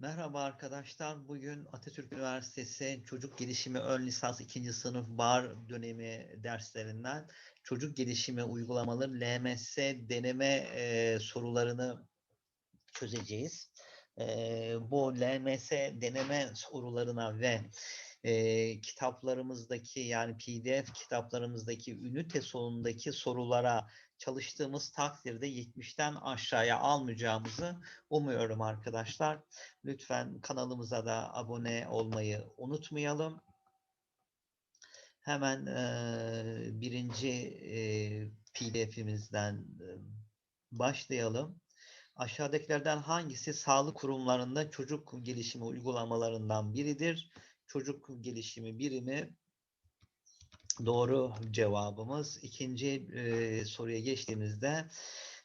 Merhaba arkadaşlar. Bugün Atatürk Üniversitesi Çocuk Gelişimi Ön Lisans 2. sınıf bar dönemi derslerinden çocuk gelişimi uygulamaları LMS deneme e, sorularını çözeceğiz. E, bu LMS deneme sorularına ve e, kitaplarımızdaki yani PDF kitaplarımızdaki ünite sonundaki sorulara çalıştığımız takdirde 70'ten aşağıya almayacağımızı umuyorum arkadaşlar. Lütfen kanalımıza da abone olmayı unutmayalım. Hemen e, birinci e, PDF'imizden e, başlayalım. Aşağıdakilerden hangisi sağlık kurumlarında çocuk gelişimi uygulamalarından biridir? Çocuk gelişimi birimi doğru cevabımız. İkinci e, soruya geçtiğimizde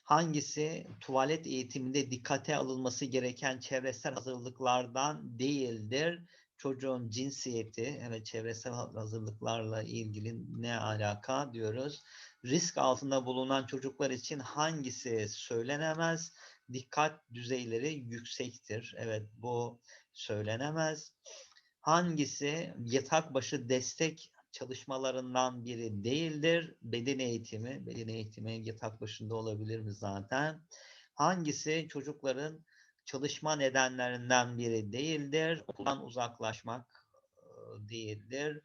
hangisi tuvalet eğitiminde dikkate alınması gereken çevresel hazırlıklardan değildir? Çocuğun cinsiyeti, evet çevresel hazırlıklarla ilgili ne alaka diyoruz. Risk altında bulunan çocuklar için hangisi söylenemez? Dikkat düzeyleri yüksektir. Evet bu söylenemez. Hangisi yatak başı destek çalışmalarından biri değildir. Beden eğitimi, beden eğitimi yatak başında olabilir mi zaten? Hangisi çocukların çalışma nedenlerinden biri değildir? Okuldan uzaklaşmak değildir.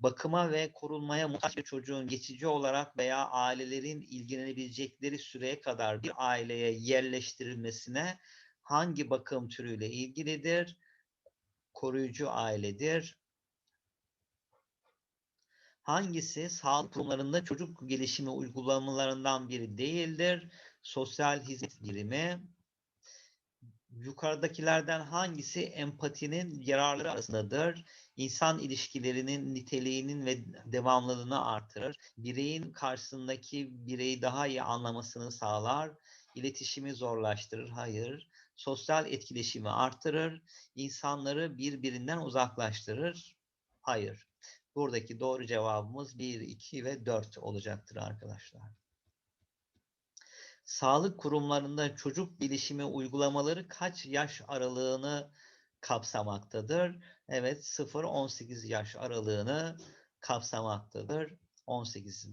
Bakıma ve korunmaya muhtaç bir çocuğun geçici olarak veya ailelerin ilgilenebilecekleri süreye kadar bir aileye yerleştirilmesine hangi bakım türüyle ilgilidir? Koruyucu ailedir hangisi sağlık kurumlarında çocuk gelişimi uygulamalarından biri değildir? Sosyal hizmet birimi. Yukarıdakilerden hangisi empatinin yararları arasındadır? İnsan ilişkilerinin niteliğinin ve devamlılığını artırır. Bireyin karşısındaki bireyi daha iyi anlamasını sağlar. İletişimi zorlaştırır. Hayır. Sosyal etkileşimi artırır. İnsanları birbirinden uzaklaştırır. Hayır. Buradaki doğru cevabımız 1, 2 ve 4 olacaktır arkadaşlar. Sağlık kurumlarında çocuk gelişimi uygulamaları kaç yaş aralığını kapsamaktadır? Evet 0-18 yaş aralığını kapsamaktadır. 18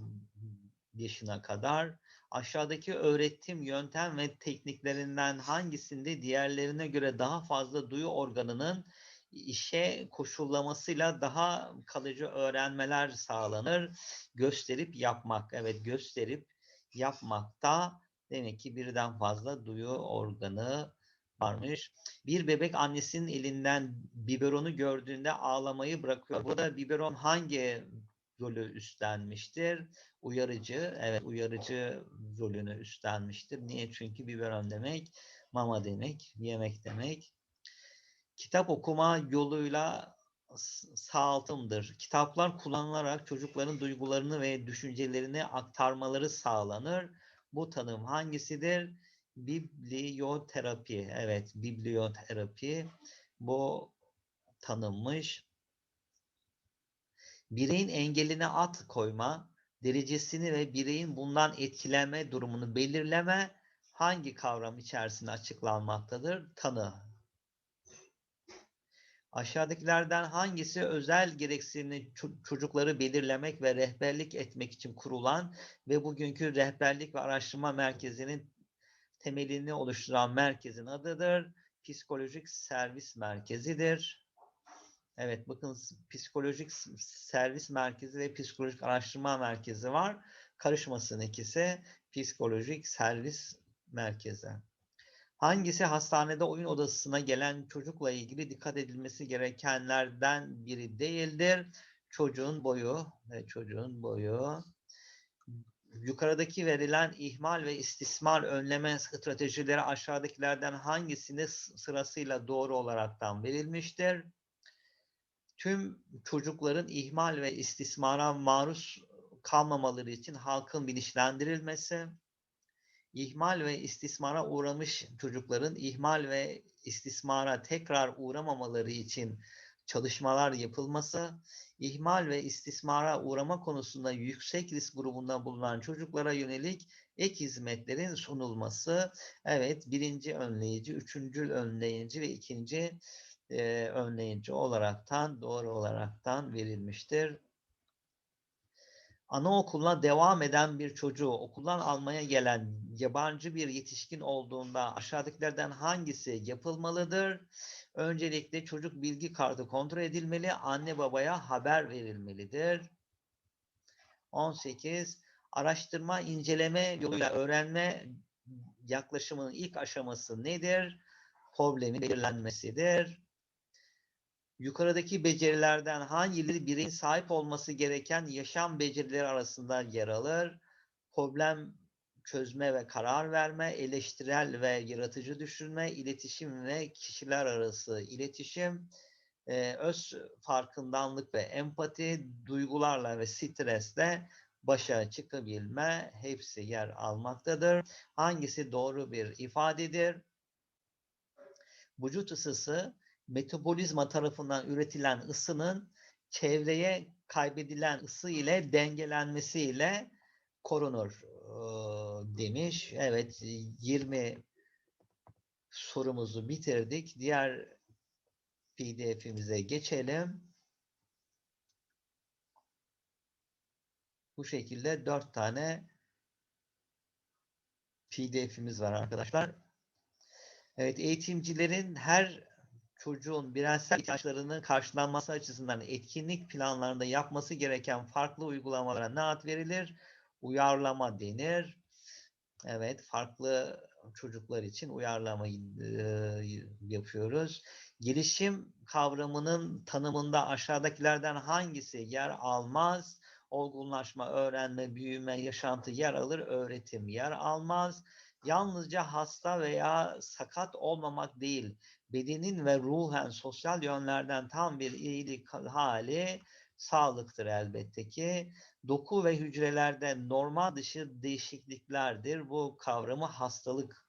yaşına kadar. Aşağıdaki öğretim yöntem ve tekniklerinden hangisinde diğerlerine göre daha fazla duyu organının işe koşullamasıyla daha kalıcı öğrenmeler sağlanır. Gösterip yapmak. Evet gösterip yapmakta demek ki birden fazla duyu organı varmış. Bir bebek annesinin elinden biberonu gördüğünde ağlamayı bırakıyor. Burada biberon hangi rolü üstlenmiştir? Uyarıcı. Evet uyarıcı rolünü üstlenmiştir. Niye? Çünkü biberon demek mama demek, yemek demek kitap okuma yoluyla sağaltımdır. Kitaplar kullanılarak çocukların duygularını ve düşüncelerini aktarmaları sağlanır. Bu tanım hangisidir? Biblioterapi. Evet, biblioterapi. Bu tanınmış. Bireyin engeline at koyma, derecesini ve bireyin bundan etkilenme durumunu belirleme hangi kavram içerisinde açıklanmaktadır? Tanı Aşağıdakilerden hangisi özel gereksinimli çocukları belirlemek ve rehberlik etmek için kurulan ve bugünkü rehberlik ve araştırma merkezinin temelini oluşturan merkezin adıdır? Psikolojik servis merkezidir. Evet bakın psikolojik servis merkezi ve psikolojik araştırma merkezi var. Karışmasın ikisi. Psikolojik servis merkezi. Hangisi hastanede oyun odasına gelen çocukla ilgili dikkat edilmesi gerekenlerden biri değildir? Çocuğun boyu ve çocuğun boyu. Yukarıdaki verilen ihmal ve istismar önleme stratejileri aşağıdakilerden hangisini sırasıyla doğru olaraktan verilmiştir? Tüm çocukların ihmal ve istismara maruz kalmamaları için halkın bilinçlendirilmesi, ihmal ve istismara uğramış çocukların ihmal ve istismara tekrar uğramamaları için çalışmalar yapılması, ihmal ve istismara uğrama konusunda yüksek risk grubunda bulunan çocuklara yönelik ek hizmetlerin sunulması. Evet, birinci önleyici, üçüncü önleyici ve ikinci e, önleyici olaraktan, doğru olaraktan verilmiştir. Anaokuluna devam eden bir çocuğu okuldan almaya gelen yabancı bir yetişkin olduğunda aşağıdakilerden hangisi yapılmalıdır? Öncelikle çocuk bilgi kartı kontrol edilmeli, anne babaya haber verilmelidir. 18. Araştırma, inceleme yoluyla öğrenme yaklaşımının ilk aşaması nedir? Problemin belirlenmesidir. Yukarıdaki becerilerden hangileri bireyin sahip olması gereken yaşam becerileri arasında yer alır? Problem çözme ve karar verme, eleştirel ve yaratıcı düşünme, iletişim ve kişiler arası iletişim, e, öz farkındalık ve empati, duygularla ve stresle başa çıkabilme hepsi yer almaktadır. Hangisi doğru bir ifadedir? Vücut ısısı metabolizma tarafından üretilen ısının çevreye kaybedilen ısı ile dengelenmesiyle korunur demiş. Evet 20 sorumuzu bitirdik. Diğer pdf'imize geçelim. Bu şekilde dört tane pdf'imiz var arkadaşlar. Evet eğitimcilerin her çocuğun bireysel ihtiyaçlarının karşılanması açısından etkinlik planlarında yapması gereken farklı uygulamalara ne ad verilir? Uyarlama denir. Evet, farklı çocuklar için uyarlama e, yapıyoruz. Gelişim kavramının tanımında aşağıdakilerden hangisi yer almaz? Olgunlaşma, öğrenme, büyüme, yaşantı yer alır, öğretim yer almaz. Yalnızca hasta veya sakat olmamak değil, bedenin ve ruhen sosyal yönlerden tam bir iyilik hali sağlıktır elbette ki. Doku ve hücrelerde normal dışı değişikliklerdir. Bu kavramı hastalık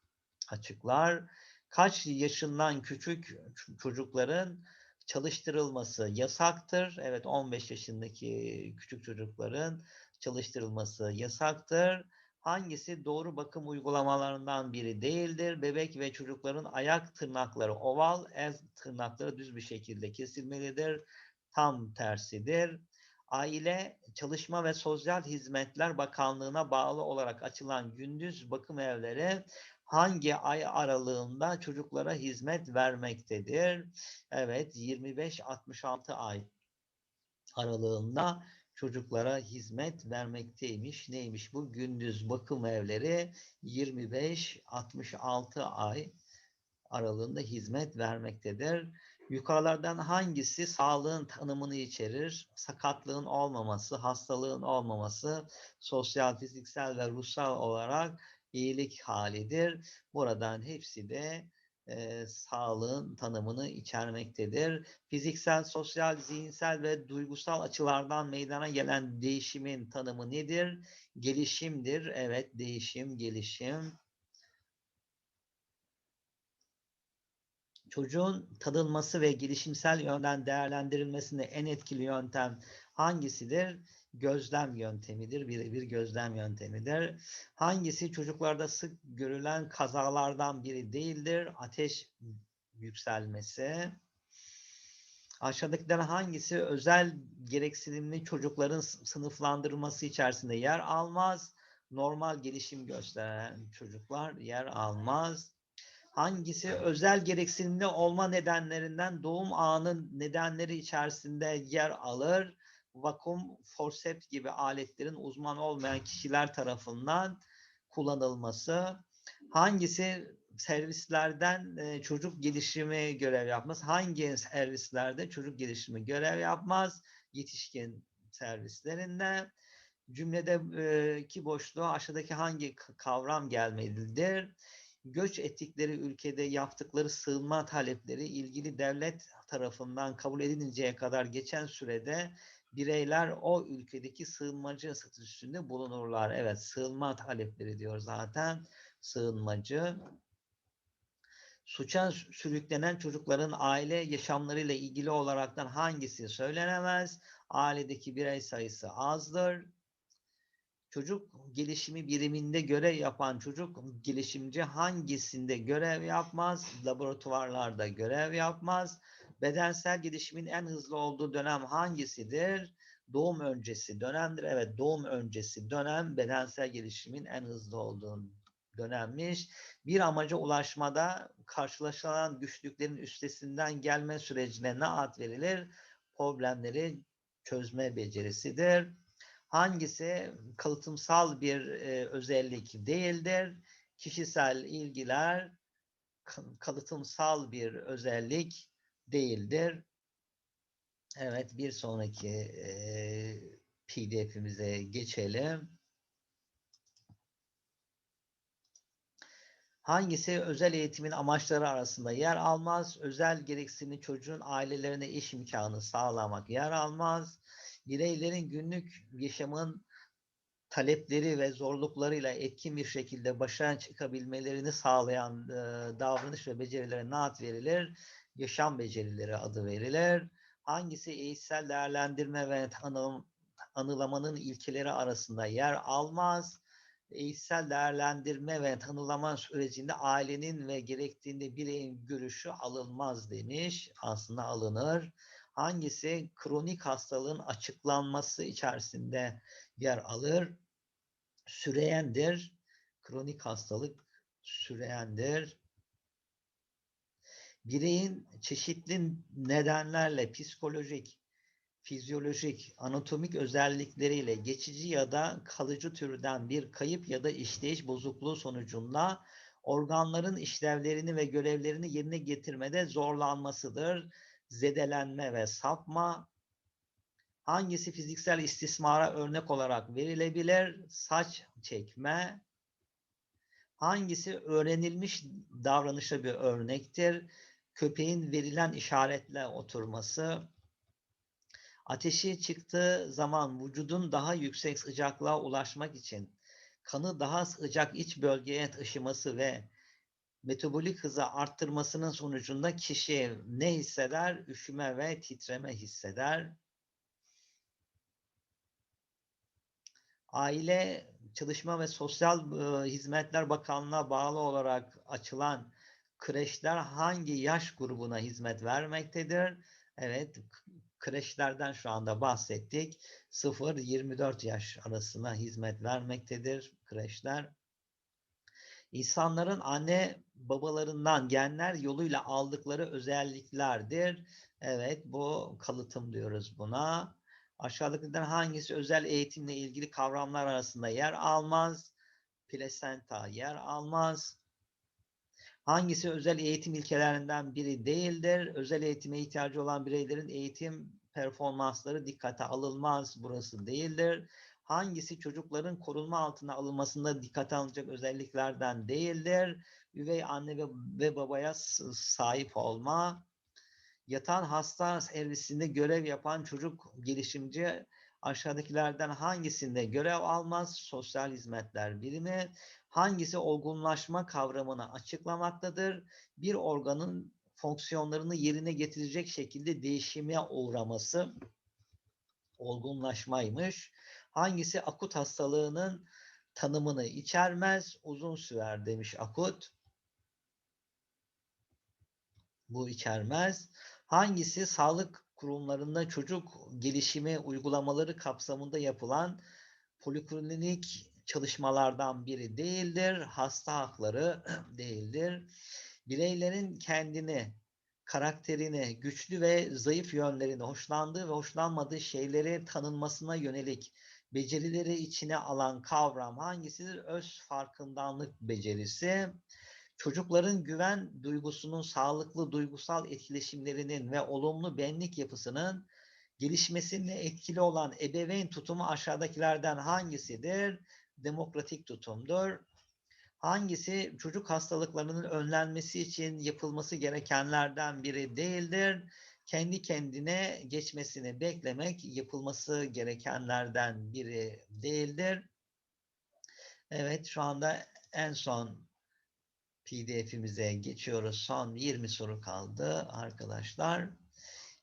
açıklar. Kaç yaşından küçük çocukların çalıştırılması yasaktır. Evet 15 yaşındaki küçük çocukların çalıştırılması yasaktır hangisi doğru bakım uygulamalarından biri değildir? Bebek ve çocukların ayak tırnakları oval, el tırnakları düz bir şekilde kesilmelidir. Tam tersidir. Aile, Çalışma ve Sosyal Hizmetler Bakanlığı'na bağlı olarak açılan gündüz bakım evleri hangi ay aralığında çocuklara hizmet vermektedir? Evet, 25-66 ay aralığında çocuklara hizmet vermekteymiş. Neymiş bu? Gündüz bakım evleri 25-66 ay aralığında hizmet vermektedir. Yukarılardan hangisi sağlığın tanımını içerir? Sakatlığın olmaması, hastalığın olmaması, sosyal, fiziksel ve ruhsal olarak iyilik halidir. Buradan hepsi de e, sağlığın tanımını içermektedir. Fiziksel, sosyal, zihinsel ve duygusal açılardan meydana gelen değişimin tanımı nedir? Gelişimdir. Evet, değişim, gelişim. Çocuğun tadılması ve gelişimsel yönden değerlendirilmesinde en etkili yöntem hangisidir? Gözlem yöntemidir. Birebir gözlem yöntemidir. Hangisi çocuklarda sık görülen kazalardan biri değildir? Ateş yükselmesi. Aşağıdakilerden hangisi özel gereksinimli çocukların sınıflandırılması içerisinde yer almaz? Normal gelişim gösteren çocuklar yer almaz. Hangisi özel gereksinimli olma nedenlerinden doğum anın nedenleri içerisinde yer alır? Vakum, forceps gibi aletlerin uzman olmayan kişiler tarafından kullanılması, hangisi servislerden e, çocuk gelişimi görev yapmaz, hangi servislerde çocuk gelişimi görev yapmaz, yetişkin servislerinde cümledeki boşluğa aşağıdaki hangi kavram gelmelidir? Göç ettikleri ülkede yaptıkları sığınma talepleri ilgili devlet tarafından kabul edilinceye kadar geçen sürede bireyler o ülkedeki sığınmacı statüsünde bulunurlar. Evet sığınma talepleri diyor zaten sığınmacı. Suça sürüklenen çocukların aile yaşamlarıyla ilgili olaraktan hangisi söylenemez? Ailedeki birey sayısı azdır. Çocuk gelişimi biriminde görev yapan çocuk gelişimci hangisinde görev yapmaz? Laboratuvarlarda görev yapmaz. Bedensel gelişimin en hızlı olduğu dönem hangisidir? Doğum öncesi dönemdir. Evet doğum öncesi dönem bedensel gelişimin en hızlı olduğu dönemmiş. Bir amaca ulaşmada karşılaşılan güçlüklerin üstesinden gelme sürecine ne ad verilir? Problemleri çözme becerisidir. Hangisi kalıtımsal bir e, özellik değildir? Kişisel ilgiler kalıtımsal bir özellik değildir. Evet bir sonraki e, pdf'imize geçelim. Hangisi özel eğitimin amaçları arasında yer almaz? Özel gereksinimli çocuğun ailelerine iş imkanı sağlamak yer almaz. Bireylerin günlük yaşamın talepleri ve zorluklarıyla etkin bir şekilde başa çıkabilmelerini sağlayan e, davranış ve becerilere ne ad verilir? Yaşam becerileri adı verilir. Hangisi eğitsel değerlendirme ve tanım, anılamanın ilkeleri arasında yer almaz? eğitsel değerlendirme ve tanılama sürecinde ailenin ve gerektiğinde bireyin görüşü alınmaz demiş. Aslında alınır. Hangisi kronik hastalığın açıklanması içerisinde yer alır? Süreyendir. Kronik hastalık süreyendir. Bireyin çeşitli nedenlerle psikolojik, fizyolojik, anatomik özellikleriyle geçici ya da kalıcı türden bir kayıp ya da işleyiş bozukluğu sonucunda organların işlevlerini ve görevlerini yerine getirmede zorlanmasıdır. Zedelenme ve sapma. Hangisi fiziksel istismara örnek olarak verilebilir? Saç çekme. Hangisi öğrenilmiş davranışa bir örnektir? Köpeğin verilen işaretle oturması Ateşi çıktığı zaman vücudun daha yüksek sıcaklığa ulaşmak için kanı daha sıcak iç bölgeye taşıması ve metabolik hızı arttırmasının sonucunda kişi ne hisseder? Üşüme ve titreme hisseder. Aile Çalışma ve Sosyal Hizmetler Bakanlığı'na bağlı olarak açılan kreşler hangi yaş grubuna hizmet vermektedir? Evet, kreşlerden şu anda bahsettik. 0-24 yaş arasına hizmet vermektedir kreşler. İnsanların anne babalarından genler yoluyla aldıkları özelliklerdir. Evet bu kalıtım diyoruz buna. Aşağıdakilerden hangisi özel eğitimle ilgili kavramlar arasında yer almaz? Plasenta yer almaz. Hangisi özel eğitim ilkelerinden biri değildir? Özel eğitime ihtiyacı olan bireylerin eğitim performansları dikkate alınmaz. Burası değildir. Hangisi çocukların korunma altına alınmasında dikkate alınacak özelliklerden değildir? Üvey anne ve, ve babaya sahip olma. Yatan hasta servisinde görev yapan çocuk gelişimci aşağıdakilerden hangisinde görev almaz? Sosyal hizmetler birimi. Hangisi olgunlaşma kavramını açıklamaktadır? Bir organın fonksiyonlarını yerine getirecek şekilde değişime uğraması olgunlaşmaymış. Hangisi akut hastalığının tanımını içermez, uzun sürer demiş akut. Bu içermez. Hangisi sağlık kurumlarında çocuk gelişimi uygulamaları kapsamında yapılan poliklinik çalışmalardan biri değildir. Hasta hakları değildir. Bireylerin kendini, karakterini, güçlü ve zayıf yönlerini, hoşlandığı ve hoşlanmadığı şeyleri tanınmasına yönelik becerileri içine alan kavram hangisidir? Öz farkındanlık becerisi. Çocukların güven duygusunun sağlıklı duygusal etkileşimlerinin ve olumlu benlik yapısının gelişmesine etkili olan ebeveyn tutumu aşağıdakilerden hangisidir? Demokratik tutumdur. Hangisi çocuk hastalıklarının önlenmesi için yapılması gerekenlerden biri değildir? Kendi kendine geçmesini beklemek yapılması gerekenlerden biri değildir. Evet şu anda en son PDF'imize geçiyoruz. Son 20 soru kaldı arkadaşlar.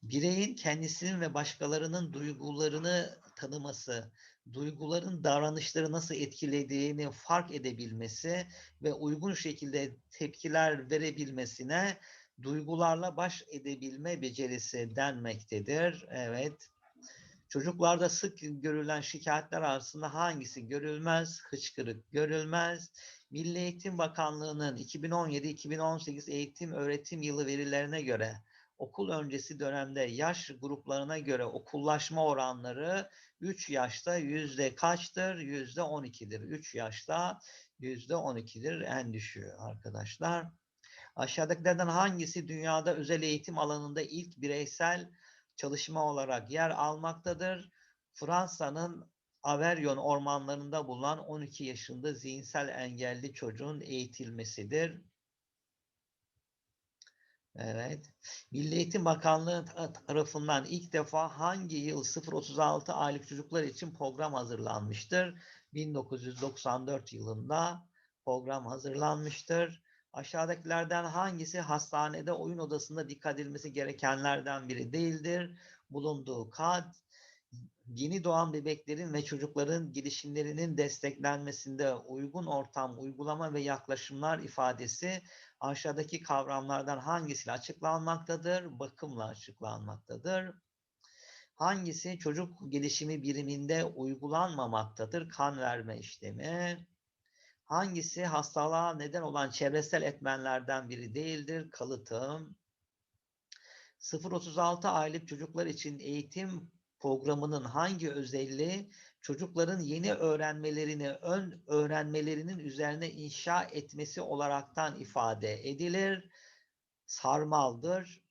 Bireyin kendisinin ve başkalarının duygularını tanıması, duyguların davranışları nasıl etkilediğini fark edebilmesi ve uygun şekilde tepkiler verebilmesine duygularla baş edebilme becerisi denmektedir. Evet. Çocuklarda sık görülen şikayetler arasında hangisi görülmez? Hıçkırık görülmez. Milli Eğitim Bakanlığı'nın 2017-2018 eğitim öğretim yılı verilerine göre okul öncesi dönemde yaş gruplarına göre okullaşma oranları 3 yaşta yüzde kaçtır? Yüzde 12'dir. 3 yaşta yüzde 12'dir en düşüğü arkadaşlar. Aşağıdakilerden hangisi dünyada özel eğitim alanında ilk bireysel çalışma olarak yer almaktadır? Fransa'nın Averyon ormanlarında bulunan 12 yaşında zihinsel engelli çocuğun eğitilmesidir. Evet. Milli Eğitim Bakanlığı tarafından ilk defa hangi yıl 0-36 aylık çocuklar için program hazırlanmıştır? 1994 yılında program hazırlanmıştır. Aşağıdakilerden hangisi hastanede oyun odasında dikkat edilmesi gerekenlerden biri değildir? Bulunduğu kat, yeni doğan bebeklerin ve çocukların gelişimlerinin desteklenmesinde uygun ortam, uygulama ve yaklaşımlar ifadesi aşağıdaki kavramlardan hangisiyle açıklanmaktadır? Bakımla açıklanmaktadır. Hangisi çocuk gelişimi biriminde uygulanmamaktadır? Kan verme işlemi. Hangisi hastalığa neden olan çevresel etmenlerden biri değildir? Kalıtım. 0-36 aylık çocuklar için eğitim programının hangi özelliği çocukların yeni öğrenmelerini ön öğrenmelerinin üzerine inşa etmesi olaraktan ifade edilir. Sarmaldır.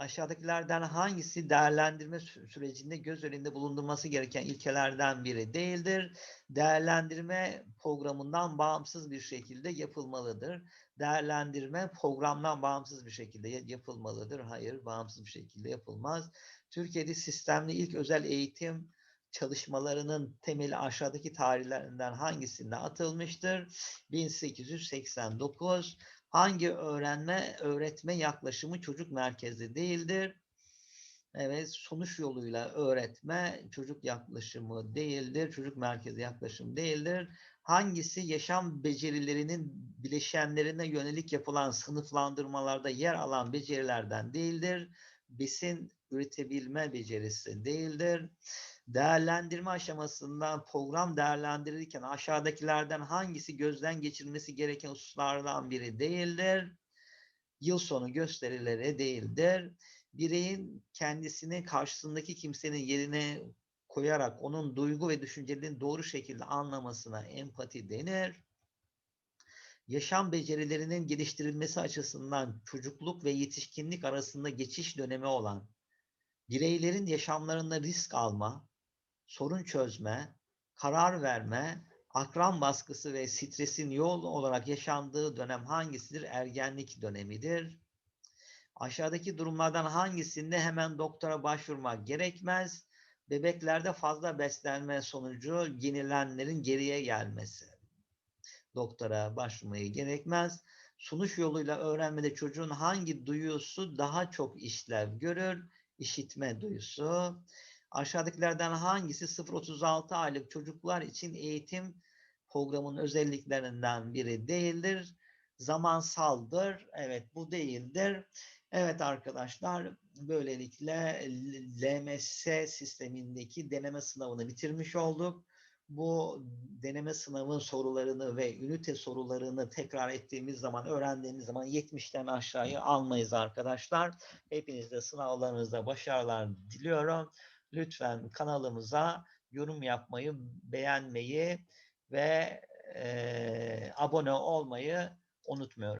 Aşağıdakilerden hangisi değerlendirme sürecinde göz önünde bulundurması gereken ilkelerden biri değildir? Değerlendirme programından bağımsız bir şekilde yapılmalıdır. Değerlendirme programdan bağımsız bir şekilde yapılmalıdır. Hayır, bağımsız bir şekilde yapılmaz. Türkiye'de sistemli ilk özel eğitim çalışmalarının temeli aşağıdaki tarihlerinden hangisinde atılmıştır? 1889 Hangi öğrenme, öğretme yaklaşımı çocuk merkezli değildir? Evet, sonuç yoluyla öğretme çocuk yaklaşımı değildir, çocuk merkezi yaklaşım değildir. Hangisi yaşam becerilerinin bileşenlerine yönelik yapılan sınıflandırmalarda yer alan becerilerden değildir? Besin üretebilme becerisi değildir. Değerlendirme aşamasından program değerlendirirken aşağıdakilerden hangisi gözden geçirilmesi gereken hususlardan biri değildir? Yıl sonu gösterileri değildir. Bireyin kendisini karşısındaki kimsenin yerine koyarak onun duygu ve düşüncelerini doğru şekilde anlamasına empati denir. Yaşam becerilerinin geliştirilmesi açısından çocukluk ve yetişkinlik arasında geçiş dönemi olan bireylerin yaşamlarında risk alma, sorun çözme, karar verme, akran baskısı ve stresin yoğun olarak yaşandığı dönem hangisidir? Ergenlik dönemidir. Aşağıdaki durumlardan hangisinde hemen doktora başvurmak gerekmez? Bebeklerde fazla beslenme sonucu yenilenlerin geriye gelmesi. Doktora başvurmayı gerekmez. Sunuş yoluyla öğrenmede çocuğun hangi duyusu daha çok işlev görür? İşitme duyusu. Aşağıdakilerden hangisi 0-36 aylık çocuklar için eğitim programının özelliklerinden biri değildir? Zamansaldır. Evet bu değildir. Evet arkadaşlar böylelikle LMS sistemindeki deneme sınavını bitirmiş olduk. Bu deneme sınavın sorularını ve ünite sorularını tekrar ettiğimiz zaman, öğrendiğimiz zaman 70'ten aşağıya almayız arkadaşlar. Hepinize sınavlarınızda başarılar diliyorum lütfen kanalımıza yorum yapmayı, beğenmeyi ve e, abone olmayı unutmuyorum.